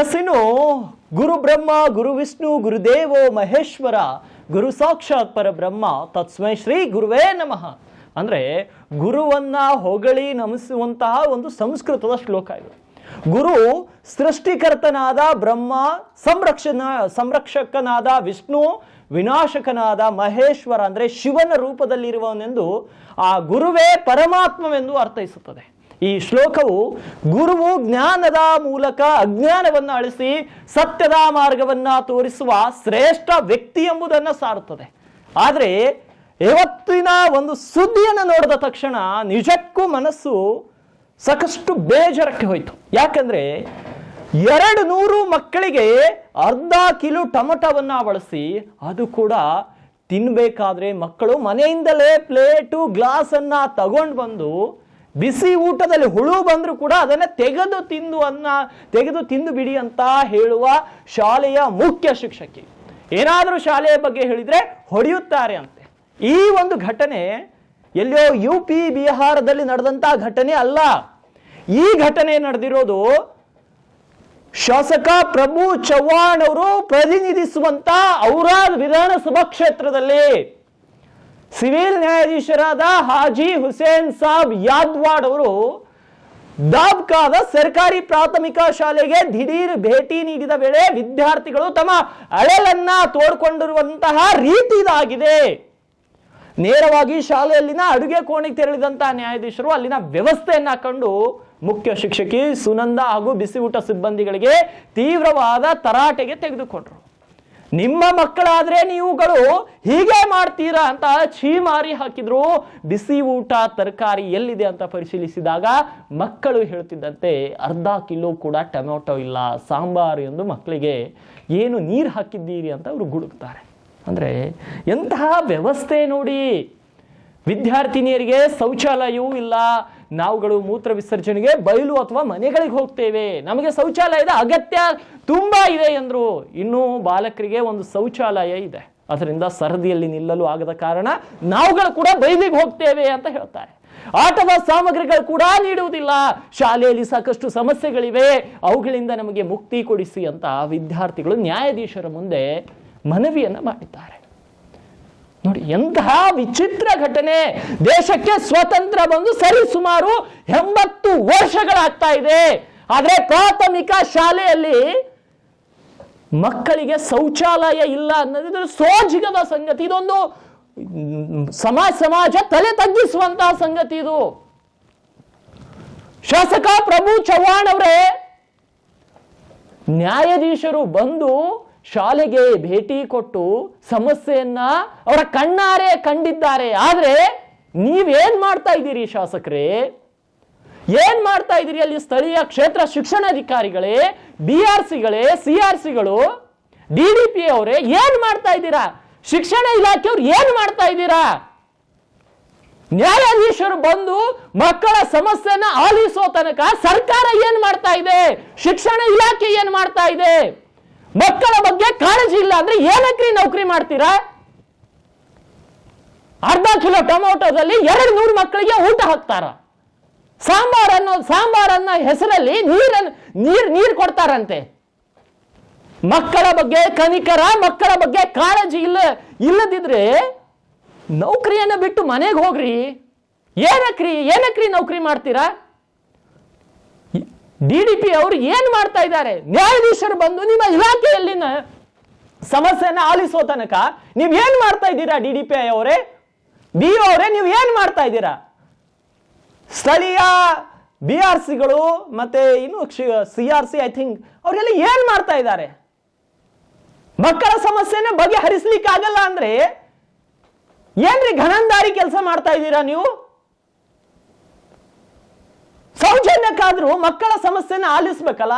S ಗುರು ಬ್ರಹ್ಮ, ಗುರು ವಿಷ್ಣು ಗುರುದೇವೋ ಮಹೇಶ್ವರ, ಗುರು ಸಾಕ್ಷಾತ್ ಪರಬ್ರಹ್ಮ, ತತ್ಸ್ಮೈ ಶ್ರೀ ಗುರುವೇ ನಮಃ. ಅಂದ್ರೆ ಗುರುವನ್ನ ಹೊಗಳಿ ನಮಿಸುವಂತಹ ಒಂದು ಸಂಸ್ಕೃತದ ಶ್ಲೋಕ ಇದು. ಗುರು ಸೃಷ್ಟಿಕರ್ತನಾದ ಬ್ರಹ್ಮ, ಸಂರಕ್ಷಣ, ಸಂರಕ್ಷಕನಾದ ವಿಷ್ಣು, ವಿನಾಶಕನಾದ ಮಹೇಶ್ವರ, ಅಂದರೆ ಶಿವನ ರೂಪದಲ್ಲಿರುವವನೆಂದು ಆ ಗುರುವೇ ಪರಮಾತ್ಮವೆಂದು ಅರ್ಥೈಸುತ್ತದೆ. ಈ ಶ್ಲೋಕವು ಗುರುವು ಜ್ಞಾನದ ಮೂಲಕ ಅಜ್ಞಾನವನ್ನು ಅಳಿಸಿ ಸತ್ಯದ ಮಾರ್ಗವನ್ನ ತೋರಿಸುವ ಶ್ರೇಷ್ಠ ವ್ಯಕ್ತಿ ಎಂಬುದನ್ನು ಸಾರುತ್ತದೆ. ಆದರೆ ಇವತ್ತಿನ ಒಂದು ಸುದ್ದಿಯನ್ನು ನೋಡಿದ ತಕ್ಷಣ ನಿಜಕ್ಕೂ ಮನಸ್ಸು ಸಾಕಷ್ಟು ಬೇಜಾರಕ್ಕೆ ಹೋಯಿತು. ಯಾಕಂದ್ರೆ ಎರಡು ನೂರು ಮಕ್ಕಳಿಗೆ ಅರ್ಧ ಕಿಲೋ ಟೊಮೊಟೊವನ್ನು ಬಳಸಿ ಅದು ಕೂಡ ತಿನ್ನಬೇಕಾದ್ರೆ ಮಕ್ಕಳು ಮನೆಯಿಂದಲೇ ಪ್ಲೇಟು, ಗ್ಲಾಸನ್ನು ತಗೊಂಡು ಬಂದು ಬಿಸಿ ಊಟದಲ್ಲಿ ಹುಳು ಬಂದರೂ ಕೂಡ ಅದನ್ನು ತೆಗೆದು ತಿಂದು ಅನ್ನ, ತೆಗೆದು ತಿಂದು ಬಿಡಿ ಅಂತ ಹೇಳುವ ಶಾಲೆಯ ಮುಖ್ಯ ಶಿಕ್ಷಕಿ. ಏನಾದರೂ ಶಾಲೆಯ ಬಗ್ಗೆ ಹೇಳಿದರೆ ಹೊಡೆಯುತ್ತಾರೆ ಅಂತೆ. ಈ ಒಂದು ಘಟನೆ ಎಲ್ಲೋ ಯು ಪಿ ಬಿಹಾರದಲ್ಲಿ ನಡೆದಂತಹ ಘಟನೆ ಅಲ್ಲ. ಈ ಘಟನೆ ನಡೆದಿರೋದು ಶಾಸಕ ಪ್ರಭು ಚವ್ಹಾಣ್ ಅವರು ಪ್ರತಿನಿಧಿಸುವಂತ ಔರಾದ್ ವಿಧಾನಸಭಾ ಕ್ಷೇತ್ರದಲ್ಲಿ. ಸಿವಿಲ್ ನ್ಯಾಯಾಧೀಶರಾದ ಹಾಜಿ ಹುಸೇನ್ ಸಾಬ್ ಯಾದ್ವಾಡ್ ಅವರು ದಾಬ್ಕಾದ ಸರ್ಕಾರಿ ಪ್ರಾಥಮಿಕ ಶಾಲೆಗೆ ದಿಢೀರ್ ಭೇಟಿ ನೀಡಿದ ವೇಳೆ ವಿದ್ಯಾರ್ಥಿಗಳು ತಮ್ಮ ಅಳಲನ್ನ ತೋಡ್ಕೊಂಡಿರುವಂತಹ ರೀತಿ ಇದಾಗಿದೆ ನೇರವಾಗಿ ಶಾಲೆಯಲ್ಲಿನ ಅಡುಗೆ ಕೋಣೆಗೆ ತೆರಳಿದಂತಹ ನ್ಯಾಯಾಧೀಶರು ಅಲ್ಲಿನ ವ್ಯವಸ್ಥೆಯನ್ನ ಕಂಡು ಮುಖ್ಯ ಶಿಕ್ಷಕಿ ಸುನಂದ ಹಾಗೂ ಬಿಸಿ ಊಟ ಸಿಬ್ಬಂದಿಗಳಿಗೆ ತೀವ್ರವಾದ ತರಾಟೆಗೆ ತೆಗೆದುಕೊಂಡ್ರು. ನಿಮ್ಮ ಮಕ್ಕಳಾದ್ರೆ ನೀವುಗಳು ಹೀಗೆ ಮಾಡ್ತೀರಾ ಅಂತ ಛೀಮಾರಿ ಹಾಕಿದ್ರು. ಬಿಸಿ ಊಟ, ತರಕಾರಿ ಎಲ್ಲಿದೆ ಅಂತ ಪರಿಶೀಲಿಸಿದಾಗ ಮಕ್ಕಳು ಹೇಳ್ತಿದ್ದಂತೆ ಅರ್ಧ ಕಿಲೋ ಕೂಡ ಟೊಮೆಟೊ ಇಲ್ಲ, ಸಾಂಬಾರು ಎಂದು ಮಕ್ಕಳಿಗೆ ಏನು ನೀರು ಹಾಕಿದ್ದೀರಿ ಅಂತ ಅವರು ಗುಡುಕ್ತಾರೆ ಅಂದ್ರೆ ಎಂತಹ ವ್ಯವಸ್ಥೆ ನೋಡಿ ವಿದ್ಯಾರ್ಥಿನಿಯರಿಗೆ ಶೌಚಾಲಯವೂ ಇಲ್ಲ. ನಾವುಗಳು ಮೂತ್ರ ವಿಸರ್ಜನೆಗೆ ಬಯಲು ಅಥವಾ ಮನೆಗಳಿಗೆ ಹೋಗ್ತೇವೆ. ನಮಗೆ ಶೌಚಾಲಯದ ಅಗತ್ಯ ತುಂಬ ಇದೆ ಎಂದರು. ಇನ್ನೂ ಬಾಲಕರಿಗೆ ಒಂದು ಶೌಚಾಲಯ ಇದೆ. ಅದರಿಂದ ಸರದಿಯಲ್ಲಿ ನಿಲ್ಲಲು ಆಗದ ಕಾರಣ ನಾವುಗಳು ಕೂಡ ಬಯಲಿಗೆ ಹೋಗ್ತೇವೆ ಅಂತ ಹೇಳ್ತಾರೆ. ಆಟದ ಸಾಮಗ್ರಿಗಳು ಕೂಡ ನೀಡುವುದಿಲ್ಲ. ಶಾಲೆಯಲ್ಲಿ ಸಾಕಷ್ಟು ಸಮಸ್ಯೆಗಳಿವೆ. ಅವುಗಳಿಂದ ನಮಗೆ ಮುಕ್ತಿ ಕೊಡಿಸಿ ಅಂತ ವಿದ್ಯಾರ್ಥಿಗಳು ನ್ಯಾಯಾಧೀಶರ ಮುಂದೆ ಮನವಿಯನ್ನು ಮಾಡಿದ್ದಾರೆ. ನೋಡಿ, ಎಂತಹ ವಿಚಿತ್ರ ಘಟನೆ ದೇಶಕ್ಕೆ ಸ್ವತಂತ್ರ ಬಂದು ಸರಿ ಸುಮಾರು ಎಂಬತ್ತು ವರ್ಷಗಳಾಗ್ತಾ ಇದೆ. ಆದರೆ ಪ್ರಾಥಮಿಕ ಶಾಲೆಯಲ್ಲಿ ಮಕ್ಕಳಿಗೆ ಶೌಚಾಲಯ ಇಲ್ಲ ಅನ್ನೋದು ಸೋಜಿಗದ ಸಂಗತಿ. ಇದೊಂದು ಸಮಾಜ ಸಮಾಜ ತಲೆ ತಗ್ಗಿಸುವಂತಹ ಸಂಗತಿ ಇದು. ಶಾಸಕ ಪ್ರಭು ಚವ್ಹಾಣ್ ಅವರೇ ನ್ಯಾಯಾಧೀಶರು ಬಂದು ಶಾಲೆಗೆ ಭೇಟಿ ಕೊಟ್ಟು ಸಮಸ್ಯೆಯನ್ನ ಅವರ ಕಣ್ಣಾರೆ ಕಂಡಿದ್ದಾರೆ. ಆದ್ರೆ ನೀವೇನ್ ಮಾಡ್ತಾ ಇದ್ದೀರಿ ಶಾಸಕರೇ? ಏನ್ ಮಾಡ್ತಾ ಇದ್ದೀರಿ ಅಲ್ಲಿ ಸ್ಥಳೀಯ ಕ್ಷೇತ್ರ ಶಿಕ್ಷಣಾಧಿಕಾರಿಗಳೇ ಬಿ ಆರ್ ಸಿಗಳೇ ಸಿ ಆರ್ ಸಿಗಳು ಡಿ ಡಿ ಪಿ ಅವರೇ ಏನ್ ಮಾಡ್ತಾ ಇದ್ದೀರಾ? ಶಿಕ್ಷಣ ಇಲಾಖೆಯವ್ರು ಏನ್ ಮಾಡ್ತಾ ಇದ್ದೀರಾ? ನ್ಯಾಯಾಧೀಶರು ಬಂದು ಮಕ್ಕಳ ಸಮಸ್ಯೆನ ಆಲಿಸೋ ತನಕ ಸರ್ಕಾರ ಏನ್ ಮಾಡ್ತಾ ಇದೆ? ಶಿಕ್ಷಣ ಇಲಾಖೆ ಏನ್ ಮಾಡ್ತಾ ಇದೆ? ಮಕ್ಕಳ ಬಗ್ಗೆ ಕಾಳಜಿ ಇಲ್ಲ ಅಂದ್ರೆ ಏನಕ್ರಿ ನೌಕರಿ ಮಾಡ್ತೀರಾ? ಅರ್ಧ ಕಿಲೋ ಟೊಮೊಟೊದಲ್ಲಿ ಎರಡು ನೂರು ಮಕ್ಕಳಿಗೆ ಊಟ ಹಾಕ್ತಾರ? ಸಾಂಬಾರ್ ಅನ್ನೋ ಸಾಂಬಾರ್ ಅನ್ನೋ ಹೆಸರಲ್ಲಿ ನೀರನ್ನು ನೀರ್ ನೀರ್ ಕೊಡ್ತಾರಂತೆ. ಮಕ್ಕಳ ಬಗ್ಗೆ ಕನಿಕರ, ಮಕ್ಕಳ ಬಗ್ಗೆ ಕಾಳಜಿ ಇಲ್ಲ, ಇಲ್ಲದಿದ್ರೆ ನೌಕರಿಯನ್ನು ಬಿಟ್ಟು ಮನೆಗೆ ಹೋಗ್ರಿ. ಏನಕ್ರಿ ಏನಕ್ರಿ ನೌಕರಿ ಮಾಡ್ತೀರಾ? ಡಿ ಡಿ ಪಿ ಅವರು ಏನು ಮಾಡ್ತಾ ಇದ್ದಾರೆ? ನ್ಯಾಯಾಧೀಶರು ಬಂದು ನಿಮ್ಮ ಇಲಾಖೆಯಲ್ಲಿನ ಸಮಸ್ಯೆನ ಆಲಿಸೋ ತನಕ ನೀವು ಏನು ಮಾಡ್ತಾ ಇದ್ದೀರಾ ಡಿ ಡಿ ಪಿ ಐ ಅವರೇ? ಬಿ ಅವರೇ, ನೀವು ಏನು ಮಾಡ್ತಾ ಇದ್ದೀರಾ? ಸ್ಥಳೀಯ ಬಿ ಆರ್ ಸಿಗಳು ಮತ್ತೆ ಇನ್ನು C R C I think ಅವರೆಲ್ಲ ಏನು ಮಾಡ್ತಾ ಇದ್ದಾರೆ? ಮಕ್ಕಳ ಸಮಸ್ಯೆನ ಬಗೆಹರಿಸ್ಲಿಕ್ಕೆ ಆಗಲ್ಲ ಅಂದ್ರೆ ಏನ್ರಿ ಘನಂದಾರಿ ಕೆಲಸ ಮಾಡ್ತಾ ಇದ್ದೀರಾ ನೀವು? ಸೌಜನ್ಯಕ್ಕಾದ್ರೂ ಮಕ್ಕಳ ಸಮಸ್ಯೆನ ಆಲಿಸ್ಬೇಕಲ್ಲ?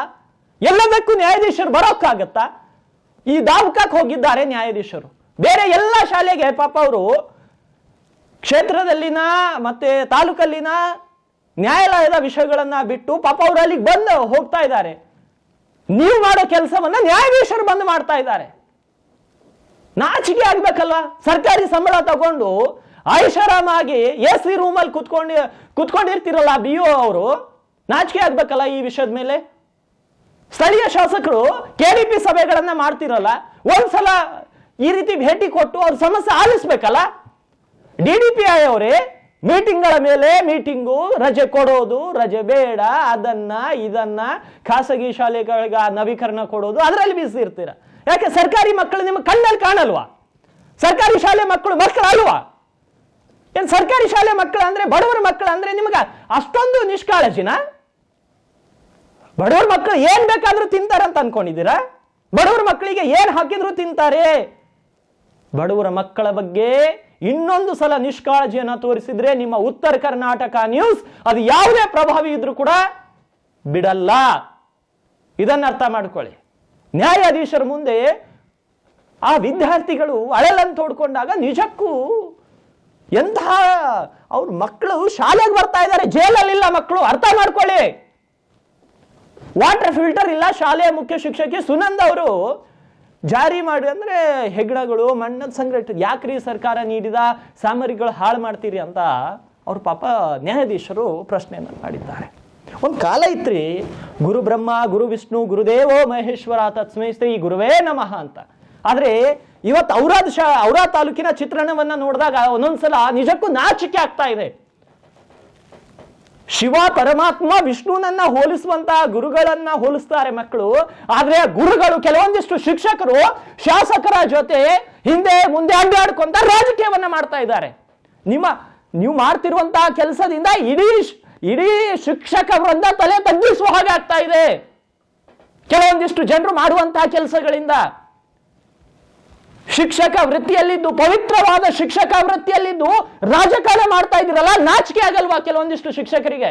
ಎಲ್ಲದಕ್ಕೂ ನ್ಯಾಯಾಧೀಶರು ಬರೋಕ್ಕಾಗತ್ತಾ? ಈ ದಾವಕಕ್ಕೆ ಹೋಗಿದ್ದಾರೆ ನ್ಯಾಯಾಧೀಶರು. ಬೇರೆ ಎಲ್ಲ ಶಾಲೆಗೆ ಪಾಪ ಅವರು ಕ್ಷೇತ್ರದಲ್ಲಿನ ಮತ್ತೆ ತಾಲೂಕಲ್ಲಿನ ನ್ಯಾಯಾಲಯದ ವಿಷಯಗಳನ್ನ ಬಿಟ್ಟು ಪಾಪ ಅವರು ಅಲ್ಲಿಗೆ ಬಂದು ಹೋಗ್ತಾ ಇದ್ದಾರೆ. ನೀವು ಮಾಡೋ ಕೆಲಸವನ್ನ ನ್ಯಾಯಾಧೀಶರು ಬಂದು ಮಾಡ್ತಾ ಇದ್ದಾರೆ. ನಾಚಿಕೆ ಆಗ್ಬೇಕಲ್ವಾ? ಸರ್ಕಾರಿ ಸಂಬಳ ತಗೊಂಡು ಐಷಾರಾಮಾಗಿ ಎ ಸಿ ರೂಮಲ್ಲಿ ಕುತ್ಕೊಂಡು, ಕುತ್ಕೊಂಡಿರ್ತಿರಲ್ಲ ಬಿ ಒ ಅವರು, ನಾಚಿಕೆ ಆಗ್ಬೇಕಲ್ಲ ಈ ವಿಷಯದ ಮೇಲೆ? ಸ್ಥಳೀಯ ಶಾಸಕರು ಕೆ ಡಿ ಪಿ ಸಭೆಗಳನ್ನ ಮಾಡ್ತಿರಲ್ಲ, ಒಂದ್ಸಲ ಈ ರೀತಿ ಭೇಟಿ ಕೊಟ್ಟು ಅವ್ರ ಸಮಸ್ಯೆ ಆಲಿಸ್ಬೇಕಲ್ಲ? ಡಿ ಡಿ ಪಿ ಐ ಅವರೇ ಮೀಟಿಂಗ್ಗಳ ಮೇಲೆ ಮೀಟಿಂಗು, ರಜೆ ಕೊಡೋದು, ರಜೆ ಬೇಡ, ಅದನ್ನ, ಇದನ್ನ, ಖಾಸಗಿ ಶಾಲೆಗಳಿಗೆ ನವೀಕರಣ ಕೊಡೋದು, ಅದರಲ್ಲಿ ಬಿಸಿ ಇರ್ತೀರ ಯಾಕೆ ಸರ್ಕಾರಿ ಮಕ್ಕಳು ನಿಮ್ಮ ಕಣ್ಣಲ್ಲಿ ಕಾಣಲ್ವಾ? ಸರ್ಕಾರಿ ಶಾಲೆ ಮಕ್ಕಳು ಮಕ್ಕಳು ಅಲ್ವಾ ಏನ್ ಸರ್ಕಾರಿ ಶಾಲೆ ಮಕ್ಕಳು ಅಂದ್ರೆ, ಬಡವರ ಮಕ್ಕಳು ಅಂದ್ರೆ ನಿಮಗೆ ಅಷ್ಟೊಂದು ನಿಷ್ಕಾಳಜಿನ? ಬಡವರ ಮಕ್ಕಳು ಏನ್ ಬೇಕಾದ್ರೂ ತಿಂತಾರಂತ ಅನ್ಕೊಂಡಿದ್ದೀರಾ? ಬಡವರ ಮಕ್ಕಳಿಗೆ ಏನು ಹಾಕಿದ್ರು ತಿಂತಾರೆ? ಬಡವರ ಮಕ್ಕಳ ಬಗ್ಗೆ ಇನ್ನೊಂದು ಸಲ ನಿಷ್ಕಾಳಜಿಯನ್ನು ತೋರಿಸಿದ್ರೆ ನಿಮ್ಮ ಉತ್ತರ ಕರ್ನಾಟಕ ನ್ಯೂಸ್ ಅದು ಯಾವುದೇ ಪ್ರಭಾವಿ ಇದ್ರೂ ಕೂಡ ಬಿಡಲ್ಲ. ಇದನ್ನ ಅರ್ಥ ಮಾಡ್ಕೊಳ್ಳಿ. ನ್ಯಾಯಾಧೀಶರ ಮುಂದೆ ಆ ವಿದ್ಯಾರ್ಥಿಗಳು ಅಳಲನ್ನು ತೋಡ್ಕೊಂಡಾಗ ನಿಜಕ್ಕೂ ಎಂತಹ ಅವ್ರ ಮಕ್ಕಳು ಶಾಲೆಗೆ ಬರ್ತಾ ಇದ್ದಾರೆ ಜೈಲಲ್ಲಿಲ್ಲ ಮಕ್ಕಳು, ಅರ್ಥ ಮಾಡ್ಕೊಳ್ಳಿ. ವಾಟರ್ ಫಿಲ್ಟರ್ ಇಲ್ಲ, ಶಾಲೆಯ ಮುಖ್ಯ ಶಿಕ್ಷಕಿ ಸುನಂದ್ ಅವರು ಜಾರಿ ಮಾಡಿ ಅಂದ್ರೆ ಹೆಗ್ಡಗಳು ಮಣ್ಣದ ಸಂಗ್ರಹ ಯಾಕ್ರಿ ಸರ್ಕಾರ ನೀಡಿದ ಸಾಮಗ್ರಿಗಳು ಹಾಳು ಮಾಡ್ತೀರಿ ಅಂತ ಅವ್ರ ಪಾಪ ನ್ಯಾಯಾಧೀಶರು ಪ್ರಶ್ನೆಯನ್ನು ಮಾಡಿದ್ದಾರೆ. ಒಂದು ಕಾಲ ಇತ್ರಿ, ಗುರು ಬ್ರಹ್ಮ, ಗುರು ವಿಷ್ಣು, ಗುರುದೇವೋ ಮಹೇಶ್ವರ, ತತ್ಸ್ಮೈ ಶ್ರೀ ಗುರುವೇ ನಮಃ ಅಂತ. ಆದ್ರೆ ಇವತ್ತು ಔರಾದ್ ಶಾ, ಔರಾದ್ ತಾಲೂಕಿನ ಚಿತ್ರಣವನ್ನ ನೋಡಿದಾಗ ಒಂದೊಂದ್ಸಲ ನಿಜಕ್ಕೂ ನಾಚಿಕೆ ಆಗ್ತಾ ಇದೆ. ಶಿವ, ಪರಮಾತ್ಮ, ವಿಷ್ಣುನನ್ನ ಹೋಲಿಸುವಂತಹ ಗುರುಗಳನ್ನ ಹೋಲಿಸ್ತಾರೆ ಮಕ್ಕಳು. ಆದ್ರೆ ಗುರುಗಳು ಕೆಲವೊಂದಿಷ್ಟು ಶಿಕ್ಷಕರು, ಶಾಸಕರ ಜೊತೆ ಹಿಂದೆ ಮುಂದೆ ಅಡ್ಡಾಡ್ಕೊಂತ ರಾಜಕೀಯವನ್ನ ಮಾಡ್ತಾ ಇದ್ದಾರೆ. ನಿಮ್ಮ, ನೀವು ಮಾಡ್ತಿರುವಂತಹ ಕೆಲಸದಿಂದ ಇಡೀ ಇಡೀ ಶಿಕ್ಷಕ ವೃಂದ ತಲೆ ತಗ್ಗಿಸುವ ಹಾಗೆ ಆಗ್ತಾ ಇದೆ. ಕೆಲವೊಂದಿಷ್ಟು ಜನರು ಮಾಡುವಂತಹ ಕೆಲಸಗಳಿಂದ. ಶಿಕ್ಷಕ ವೃತ್ತಿಯಲ್ಲಿದ್ದು, ಪವಿತ್ರವಾದ ಶಿಕ್ಷಕ ವೃತ್ತಿಯಲ್ಲಿದ್ದು ರಾಜಕಾರಣ ಮಾಡ್ತಾ ಇದ್ದೀರಲ್ಲ, ನಾಚಿಕೆ ಆಗಲ್ವಾ ಕೆಲವೊಂದಿಷ್ಟು ಶಿಕ್ಷಕರಿಗೆ?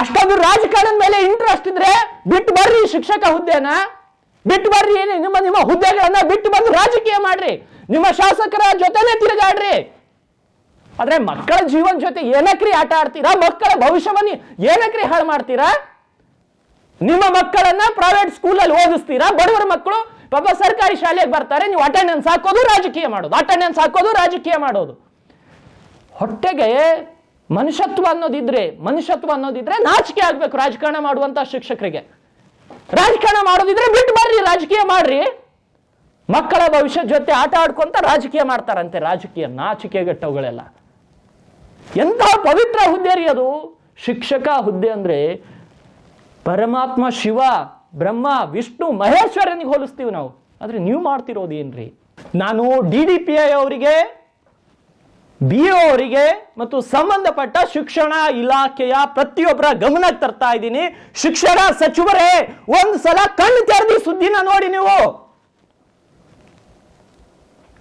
ಅಷ್ಟೊಂದು ರಾಜಕಾರಣದ ಮೇಲೆ ಇಂಟ್ರೆಸ್ಟ್ ಇದ್ರೆ ಬಿಟ್ಟು ಬರ್ರಿ ಶಿಕ್ಷಕ ಹುದ್ದೆನ. ಬಿಟ್ಟು ಬರ್ರಿ ಏನೇ, ನಿಮ್ಮ ನಿಮ್ಮ ಹುದ್ದೆಗಳನ್ನ ಬಿಟ್ಟು ಬಂದು ರಾಜಕೀಯ ಮಾಡ್ರಿ. ನಿಮ್ಮ ಶಾಸಕರ ಜೊತೆನೆ ತಿರುಗಾಡ್ರಿ. ಆದ್ರೆ ಮಕ್ಕಳ ಜೀವನ ಜೊತೆ ಏನಕ್ರಿ ಆಟ ಆಡ್ತೀರಾ? ಮಕ್ಕಳ ಭವಿಷ್ಯವನ್ನ ಏನಕ್ರಿ ಹಾಳು ಮಾಡ್ತೀರಾ? ನಿಮ್ಮ ಮಕ್ಕಳನ್ನ ಪ್ರೈವೇಟ್ ಸ್ಕೂಲಲ್ಲಿ ಓದಿಸ್ತೀರಾ? ಬಡವರ ಮಕ್ಕಳು ಪಾಪ ಸರ್ಕಾರಿ ಶಾಲೆಗೆ ಬರ್ತಾರೆ, ನೀವು ಅಟೆಂಡೆನ್ಸ್ ಹಾಕೋದು ರಾಜಕೀಯ ಮಾಡೋದು ಅಟೆಂಡೆನ್ಸ್ ಹಾಕೋದು ರಾಜಕೀಯ ಮಾಡೋದು. ಹೊಟ್ಟೆಗೆ ಮನುಷ್ಯತ್ವ ಅನ್ನೋದಿದ್ರೆ ಮನುಷ್ಯತ್ವ ಅನ್ನೋದಿದ್ರೆ ನಾಚಿಕೆ ಆಗ್ಬೇಕು ರಾಜಕಾರಣ ಮಾಡುವಂತ ಶಿಕ್ಷಕರಿಗೆ. ರಾಜಕಾರಣ ಮಾಡೋದಿದ್ರೆ ಬಿಟ್ಟು ಬರ್ರಿ, ರಾಜಕೀಯ ಮಾಡ್ರಿ. ಮಕ್ಕಳ ಭವಿಷ್ಯ ಜೊತೆ ಆಟ ಆಡ್ಕೊಂತ ರಾಜಕೀಯ ಮಾಡ್ತಾರಂತೆ, ರಾಜಕೀಯ ನಾಚಿಕೆಗೆಟ್ಟವುಗಳೆಲ್ಲ ಎಂತಹ ಪವಿತ್ರ ಹುದ್ದೆ ರೀ ಅದು. ಶಿಕ್ಷಕ ಹುದ್ದೆ ಅಂದ್ರೆ ಪರಮಾತ್ಮ ಶಿವ ಬ್ರಹ್ಮ, ವಿಷ್ಣು, ಮಹೇಶ್ವರನಿಗೆ ಹೋಲಿಸ್ತೀವಿ ನಾವು. ಆದರೆ ನೀವು ಮಾಡ್ತಿರೋದು ಏನ್ರಿ ನಾನು ಡಿ ಡಿ ಪಿ ಐ ಅವರಿಗೆ, ಬಿ ಅವರಿಗೆ ಮತ್ತು ಸಂಬಂಧಪಟ್ಟ ಶಿಕ್ಷಣ ಇಲಾಖೆಯ ಪ್ರತಿಯೊಬ್ಬರ ಗಮನಕ್ಕೆ ತರ್ತಾ ಇದ್ದೀನಿ. ಶಿಕ್ಷಣ ಸಚಿವರೇ, ಒಂದು ಸಲ ಕಣ್ಣು ತೆರೆದಿ ಸುದ್ದಿನ ನೋಡಿ ನೀವು.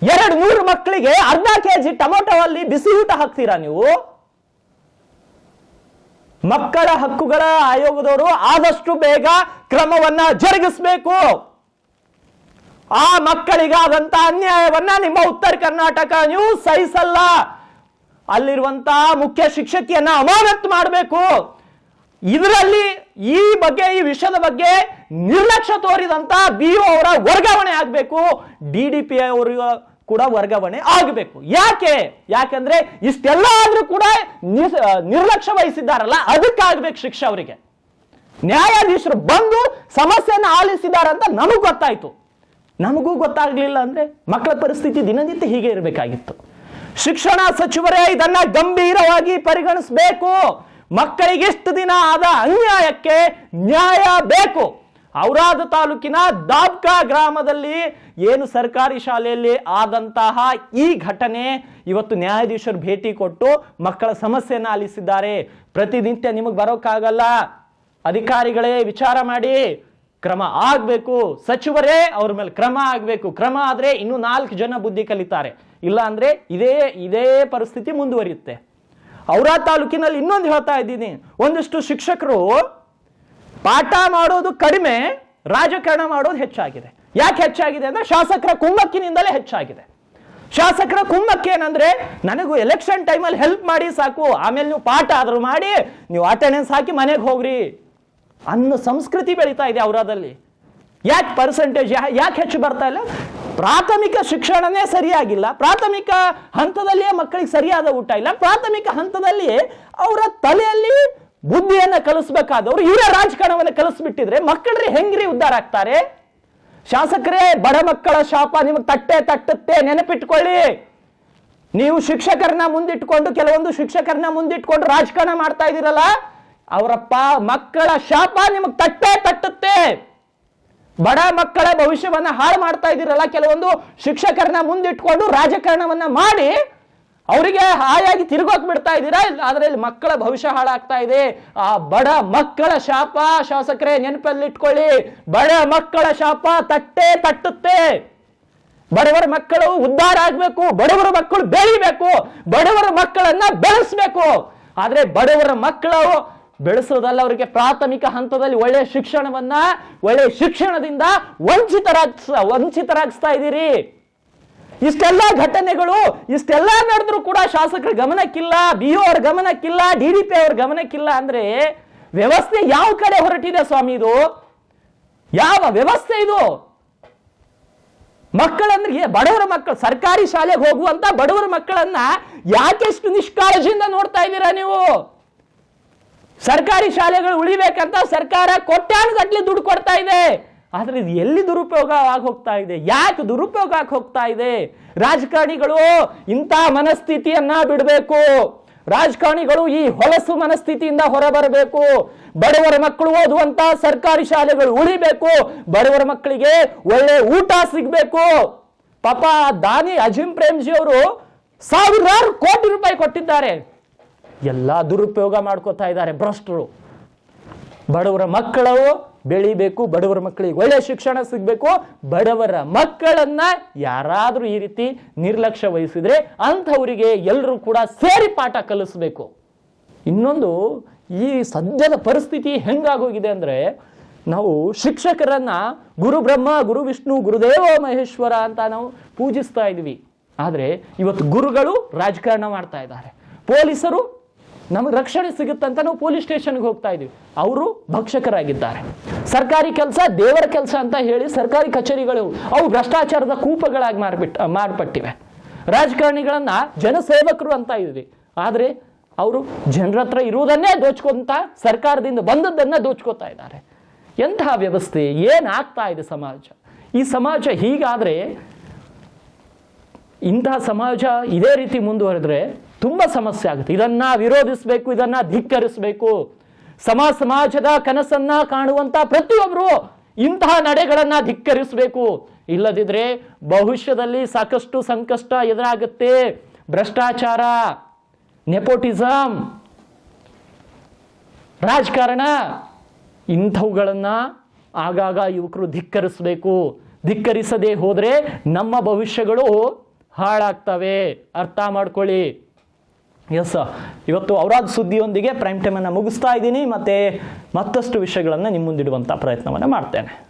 ಎರಡು ನೂರು ಮಕ್ಕಳಿಗೆ ಅರ್ಧ ಕೆಜಿ ಟೊಮೊಟೊ ಅಲ್ಲಿ ಬಿಸಿ ಊಟ ಹಾಕ್ತೀರಾ ನೀವು? ಮಕ್ಕಳ ಹಕ್ಕುಗಳ ಆಯೋಗದವರು ಆದಷ್ಟು ಬೇಗ ಕ್ರಮವನ್ನ ಜರುಗಿಸಬೇಕು. ಆ ಮಕ್ಕಳಿಗಾದಂತ ಅನ್ಯಾಯವನ್ನ ನಿಮ್ಮ ಉತ್ತರ ಕರ್ನಾಟಕ ನ್ಯೂಸ್ ಸಹಿಸಲ್ಲ. ಅಲ್ಲಿರುವಂತ ಮುಖ್ಯ ಶಿಕ್ಷಕಿಯನ್ನ ಅಮಾನತ್ ಮಾಡಬೇಕು. ಇದರಲ್ಲಿ ಈ ಬಗ್ಗೆ, ಈ ವಿಷಯದ ಬಗ್ಗೆ ನಿರ್ಲಕ್ಷ್ಯ ತೋರಿದಂತ ಬಿಒ ಅವರ ವರ್ಗಾವಣೆ ಆಗಬೇಕು. ಡಿ ಡಿ ಪಿ ಅವರಿಗೂ ಕೂಡ ವರ್ಗಾವಣೆ ಆಗಬೇಕು. ಯಾಕೆ? ಯಾಕಂದ್ರೆ ಇಷ್ಟೆಲ್ಲ ಆದ್ರೂ ಕೂಡ ನಿರ್ಲಕ್ಷ್ಯ ವಹಿಸಿದ್ದಾರಲ್ಲ ಅದಕ್ಕಾಗ್ಬೇಕು ಶಿಕ್ಷೆ ಅವರಿಗೆ. ನ್ಯಾಯಾಧೀಶರು ಬಂದು ಸಮಸ್ಯೆನ ಆಲಿಸಿದಾರಂತ ನಮಗೂ ಗೊತ್ತಾಯ್ತು. ನಮಗೂ ಗೊತ್ತಾಗ್ಲಿಲ್ಲ ಅಂದ್ರೆ ಮಕ್ಕಳ ಪರಿಸ್ಥಿತಿ ದಿನನಿತ್ಯ ಹೀಗೆ ಇರಬೇಕಾಗಿತ್ತು. ಶಿಕ್ಷಣ ಸಚಿವರೇ ಇದನ್ನ ಗಂಭೀರವಾಗಿ ಪರಿಗಣಿಸಬೇಕು. ಮಕ್ಕಳಿಗೆ ಇಷ್ಟು ದಿನ ಆದ ಅನ್ಯಾಯಕ್ಕೆ ನ್ಯಾಯ ಬೇಕು. ಔರಾದ ತಾಲೂಕಿನ ದಾಬ್ಕಾ ಗ್ರಾಮದಲ್ಲಿ ಏನು ಸರ್ಕಾರಿ ಶಾಲೆಯಲ್ಲಿ ಆದಂತಹ ಈ ಘಟನೆ ಇವತ್ತು ನ್ಯಾಯಾಧೀಶರು ಭೇಟಿ ಕೊಟ್ಟು ಮಕ್ಕಳ ಸಮಸ್ಯೆಯನ್ನು ಆಲಿಸಿದ್ದಾರೆ. ಪ್ರತಿನಿತ್ಯ ನಿಮಗೆ ಬರೋಕ್ಕಾಗಲ್ಲ. ಅಧಿಕಾರಿಗಳೇ ವಿಚಾರ ಮಾಡಿ ಕ್ರಮ ಆಗಬೇಕು. ಸಚಿವರೇ ಅವ್ರ ಮೇಲೆ ಕ್ರಮ ಆಗಬೇಕು. ಕ್ರಮ ಆದರೆ ಇನ್ನೂ ನಾಲ್ಕು ಜನ ಬುದ್ಧಿ ಕಲಿತಾರೆ. ಇಲ್ಲ ಅಂದರೆ ಇದೇ ಇದೇ ಪರಿಸ್ಥಿತಿ ಮುಂದುವರಿಯುತ್ತೆ. ಔರಾ ತಾಲೂಕಿನಲ್ಲಿ ಇನ್ನೊಂದು ಹೇಳ್ತಾ ಇದ್ದೀನಿ. ಒಂದಿಷ್ಟು ಶಿಕ್ಷಕರು ಪಾಠ ಮಾಡೋದು ಕಡಿಮೆ, ರಾಜಕಾರಣ ಮಾಡೋದು ಹೆಚ್ಚಾಗಿದೆ. ಯಾಕೆ ಹೆಚ್ಚಾಗಿದೆ ಅಂದ್ರೆ ಶಾಸಕರ ಕುಮ್ಮಕ್ಕಿನಿಂದಲೇ ಹೆಚ್ಚಾಗಿದೆ. ಶಾಸಕರ ಕುಮ್ಮಕ್ಕೆ ಏನಂದ್ರೆ, ನನಗೂ ಎಲೆಕ್ಷನ್ ಟೈಮಲ್ಲಿ ಹೆಲ್ಪ್ ಮಾಡಿ ಸಾಕು, ಆಮೇಲೆ ನೀವು ಪಾಠ ಆದ್ರೂ ಮಾಡಿ, ನೀವು ಅಟೆಂಡೆನ್ಸ್ ಹಾಕಿ ಮನೆಗೆ ಹೋಗ್ರಿ ಅನ್ನೋ ಸಂಸ್ಕೃತಿ ಬೆಳೀತಾ ಇದೆ ಅವರದಲ್ಲಿ ಯಾಕೆ ಪರ್ಸೆಂಟೇಜ್ ಯಾಕೆ ಹೆಚ್ಚು ಬರ್ತಾ ಇಲ್ಲ? ಪ್ರಾಥಮಿಕ ಶಿಕ್ಷಣನೇ ಸರಿಯಾಗಿಲ್ಲ, ಪ್ರಾಥಮಿಕ ಹಂತದಲ್ಲಿಯೇ ಮಕ್ಕಳಿಗೆ ಸರಿಯಾದ ಊಟ ಇಲ್ಲ, ಪ್ರಾಥಮಿಕ ಹಂತದಲ್ಲಿ ಅವರ ತಲೆಯಲ್ಲಿ ಬುದ್ಧಿಯನ್ನ ಕಲಿಸ್ಬೇಕಾದವ್ರು, ಇವರೇ ರಾಜಕಾರಣವನ್ನು ಕಲಿಸ್ಬಿಟ್ಟಿದ್ರೆ ಮಕ್ಕಳ್ರಿ ಹೆಂಗ್ರಿ ಉದ್ಧಾರ ಆಗ್ತಾರೆ? ಶಾಸಕರೇ, ಬಡ ಮಕ್ಕಳ ಶಾಪ ನಿಮಗೆ ತಟ್ಟೆ ತಟ್ಟುತ್ತೆ, ನೆನಪಿಟ್ಕೊಳ್ಳಿ. ನೀವು ಶಿಕ್ಷಕರನ್ನ ಮುಂದಿಟ್ಕೊಂಡು, ಕೆಲವೊಂದು ಶಿಕ್ಷಕರನ್ನ ಮುಂದಿಟ್ಕೊಂಡು ರಾಜಕಾರಣ ಮಾಡ್ತಾ ಇದ್ದೀರಲ್ಲ, ಅವರಪ್ಪ, ಮಕ್ಕಳ ಶಾಪ ನಿಮಗೆ ತಟ್ಟೆ ತಟ್ಟುತ್ತೆ. ಬಡ ಮಕ್ಕಳ ಭವಿಷ್ಯವನ್ನ ಹಾಳು ಮಾಡ್ತಾ ಇದ್ದೀರಲ್ಲ, ಕೆಲವೊಂದು ಶಿಕ್ಷಕರನ್ನ ಮುಂದಿಟ್ಕೊಂಡು ರಾಜಕಾರಣವನ್ನ ಮಾಡಿ ಅವರಿಗೆ ಹಾಯಾಗಿ ತಿರುಗೋಕ್ ಬಿಡ್ತಾ ಇದ್ದೀರಾ ಆದ್ರೆ ಇಲ್ಲಿ ಮಕ್ಕಳ ಭವಿಷ್ಯ ಹಾಳಾಗ್ತಾ ಇದೆ. ಆ, ಬಡ ಮಕ್ಕಳ ಶಾಪ ಶಾಸಕರೇ ನೆನಪಲ್ಲಿ ಇಟ್ಕೊಳ್ಳಿ ಬಡ ಮಕ್ಕಳ ಶಾಪ ತಟ್ಟೆ ತಟ್ಟುತ್ತೆ. ಬಡವರ ಮಕ್ಕಳು ಉದ್ಧಾರ ಆಗ್ಬೇಕು. ಬಡವರ ಮಕ್ಕಳು ಬೆಳಿಬೇಕು. ಬಡವರ ಮಕ್ಕಳನ್ನ ಬೆಳೆಸ್ಬೇಕು. ಆದ್ರೆ ಬಡವರ ಮಕ್ಕಳು ಬೆಳೆಸೋದಲ್ಲ, ಅವರಿಗೆ ಪ್ರಾಥಮಿಕ ಹಂತದಲ್ಲಿ ಒಳ್ಳೆಯ ಶಿಕ್ಷಣವನ್ನ ಒಳ್ಳೆಯ ಶಿಕ್ಷಣದಿಂದ ವಂಚಿತರಾಗ್ಸ, ವಂಚಿತರಾಗಿಸ್ತಾ ಇದ್ದೀರಿ. ಇಷ್ಟೆಲ್ಲ ಘಟನೆಗಳು, ಇಷ್ಟೆಲ್ಲ ನಡೆದ್ರು ಕೂಡ ಶಾಸಕರ ಗಮನಕ್ಕಿಲ್ಲ ಬಿ ಅವ್ರ ಗಮನಕ್ಕಿಲ್ಲ ಡಿ ಡಿ ಪಿ ಅವ್ರ ಗಮನಕ್ಕಿಲ್ಲ ಅಂದ್ರೆ ವ್ಯವಸ್ಥೆ ಯಾವ ಕಡೆ ಹೊರಟಿದೆ ಸ್ವಾಮಿ ಇದು? ಯಾವ ವ್ಯವಸ್ಥೆ ಇದು? ಮಕ್ಕಳಂದ್ರೆ ಬಡವರ ಮಕ್ಕಳು, ಸರ್ಕಾರಿ ಶಾಲೆಗೆ ಹೋಗುವಂತ ಬಡವರ ಮಕ್ಕಳನ್ನ ಯಾಕೆಷ್ಟು ನಿಷ್ಕಾಳಜಿಯಿಂದ ನೋಡ್ತಾ ಇದ್ದೀರಾ ನೀವು? ಸರ್ಕಾರಿ ಶಾಲೆಗಳು ಉಳಿಬೇಕಂತ ಸರ್ಕಾರ ಕೋಟ್ಯಾನುಗಟ್ಲೆ ದುಡ್ಡು ಕೊಡ್ತಾ ಇದೆ. ಆದ್ರೆ ಇದು ಎಲ್ಲಿ ದುರುಪಯೋಗ ಆಗಿ ಹೋಗ್ತಾ ಇದೆ? ಯಾಕೆ ದುರುಪಯೋಗ ಆಗಿ ಹೋಗ್ತಾ ಇದೆ? ರಾಜಕಾರಣಿಗಳು ಇಂಥ ಮನಸ್ಥಿತಿಯನ್ನ ಬಿಡಬೇಕು. ರಾಜಕಾರಣಿಗಳು ಈ ಹೊಲಸು ಮನಸ್ಥಿತಿಯಿಂದ ಹೊರಬರಬೇಕು. ಬಡವರ ಮಕ್ಕಳು ಓದುವಂತ ಸರ್ಕಾರಿ ಶಾಲೆಗಳು ಉಳಿಬೇಕು. ಬಡವರ ಮಕ್ಕಳಿಗೆ ಒಳ್ಳೆ ಊಟ ಸಿಗಬೇಕು. ಪಾಪ ದಾನಿ ಅಜಿಂ ಪ್ರೇಮ್ಜಿ ಅವರು ಸಾವಿರಾರು ಕೋಟಿ ರೂಪಾಯಿ ಕೊಟ್ಟಿದ್ದಾರೆ. ಎಲ್ಲ ದುರುಪಯೋಗ ಮಾಡ್ಕೋತಾ ಇದ್ದಾರೆ ಭ್ರಷ್ಟರು. ಬಡವರ ಮಕ್ಕಳು ಬೆಳಿಬೇಕು, ಬಡವರ ಮಕ್ಕಳಿಗೆ ಒಳ್ಳೆ ಶಿಕ್ಷಣ ಸಿಗಬೇಕು, ಬಡವರ ಮಕ್ಕಳನ್ನ ಯಾರಾದರೂ ಈ ರೀತಿ ನಿರ್ಲಕ್ಷ್ಯ ವಹಿಸಿದ್ರೆ ಅಂಥವರಿಗೆ ಎಲ್ಲರೂ ಕೂಡ ಸೇರಿ ಪಾಠ ಕಲಿಸ್ಬೇಕು. ಇನ್ನೊಂದು, ಈ ಸದ್ಯದ ಪರಿಸ್ಥಿತಿ ಹೆಂಗಾಗೋಗಿದೆ ಅಂದರೆ, ನಾವು ಶಿಕ್ಷಕರನ್ನ ಗುರು ಬ್ರಹ್ಮ, ಗುರು ವಿಷ್ಣು ಗುರುದೇವ ಮಹೇಶ್ವರ ಅಂತ ನಾವು ಪೂಜಿಸ್ತಾ ಇದ್ವಿ. ಆದರೆ ಇವತ್ತು ಗುರುಗಳು ರಾಜಕಾರಣ ಮಾಡ್ತಾ ಇದ್ದಾರೆ. ಪೊಲೀಸರು ನಮಗೆ ರಕ್ಷಣೆ ಸಿಗುತ್ತಂತ ನಾವು ಪೊಲೀಸ್ ಸ್ಟೇಷನ್ಗೆ ಹೋಗ್ತಾ ಇದೀವಿ. ಅವರು ಭಕ್ಷಕರಾಗಿದ್ದಾರೆ. ಸರ್ಕಾರಿ ಕೆಲಸ ದೇವರ ಕೆಲಸ ಅಂತ ಹೇಳಿ ಸರ್ಕಾರಿ ಕಚೇರಿಗಳು ಅವು ಭ್ರಷ್ಟಾಚಾರದ ಕೂಪಗಳಾಗಿ ಮಾಡಿಬಿಟ್ಟ ಮಾರ್ಪಟ್ಟಿವೆ. ರಾಜಕಾರಣಿಗಳನ್ನ ಜನಸೇವಕರು ಅಂತ ಇದ್ವಿ. ಆದ್ರೆ ಅವರು ಜನರ ಹತ್ರ ಇರುವುದನ್ನೇ ದೋಚ್ಕೊಂತ ಸರ್ಕಾರದಿಂದ ಬಂದದ್ದನ್ನ ದೋಚ್ಕೋತಾ ಇದ್ದಾರೆ. ಎಂತಹ ವ್ಯವಸ್ಥೆ ಏನಾಗ್ತಾ ಇದೆ ಸಮಾಜ? ಈ ಸಮಾಜ ಹೀಗಾದ್ರೆ ಇಂತಹ ಸಮಾಜ ಇದೇ ರೀತಿ ಮುಂದುವರೆದ್ರೆ ತುಂಬಾ ಸಮಸ್ಯೆ ಆಗುತ್ತೆ. ಇದನ್ನ ವಿರೋಧಿಸಬೇಕು, ಇದನ್ನ ಧಿಕ್ಕರಿಸಬೇಕು. ಸಮ ಸಮಾಜದ ಕನಸನ್ನ ಕಾಣುವಂತ ಪ್ರತಿಯೊಬ್ಬರು ಇಂತಹ ನಡೆಗಳನ್ನ ಧಿಕ್ಕರಿಸಬೇಕು. ಇಲ್ಲದಿದ್ರೆ ಭವಿಷ್ಯದಲ್ಲಿ ಸಾಕಷ್ಟು ಸಂಕಷ್ಟ ಎದುರಾಗುತ್ತೆ. ಭ್ರಷ್ಟಾಚಾರ ನೆಪೋಟಿಸಮ್ ರಾಜಕಾರಣ, ಇಂಥವುಗಳನ್ನ ಆಗಾಗ ಯುವಕರು ಧಿಕ್ಕರಿಸಬೇಕು. ಧಿಕ್ಕರಿಸದೆ ಹೋದರೆ ನಮ್ಮ ಭವಿಷ್ಯಗಳು ಹಾಳಾಗ್ತವೆ. ಅರ್ಥ ಮಾಡ್ಕೊಳ್ಳಿ. ಎಸ್ ಇವತ್ತು ಅವರಾದ ಸುದ್ದಿಯೊಂದಿಗೆ ಪ್ರೈಮ್ ಟೈಮನ್ನು ಮುಗಿಸ್ತಾ ಇದ್ದೀನಿ. ಮತ್ತು ಮತ್ತಷ್ಟು ವಿಷಯಗಳನ್ನು ನಿಮ್ಮ ಮುಂದಿಡುವಂಥ ಪ್ರಯತ್ನವನ್ನು ಮಾಡ್ತೇನೆ.